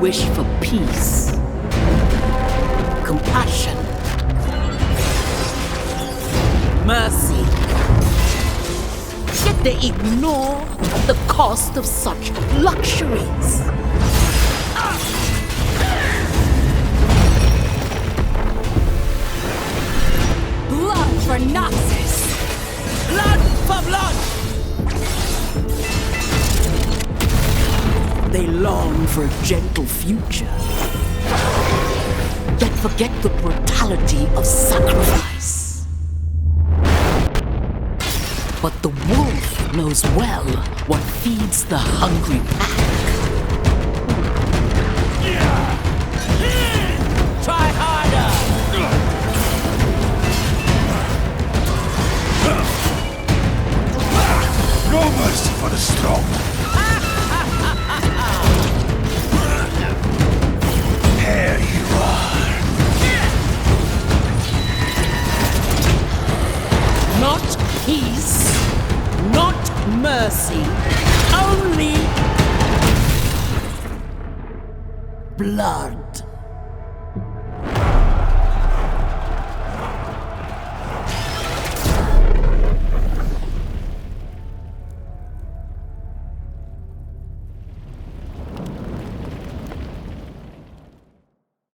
wish for peace, compassion, mercy. Yet they ignore the cost of such luxuries. Blood for Noxus! They long for a gentle future, yet forget the brutality of sacrifice. But the wolf knows well what feeds the hungry pack. Try harder! No mercy for the strong. Peace, not mercy, only blood.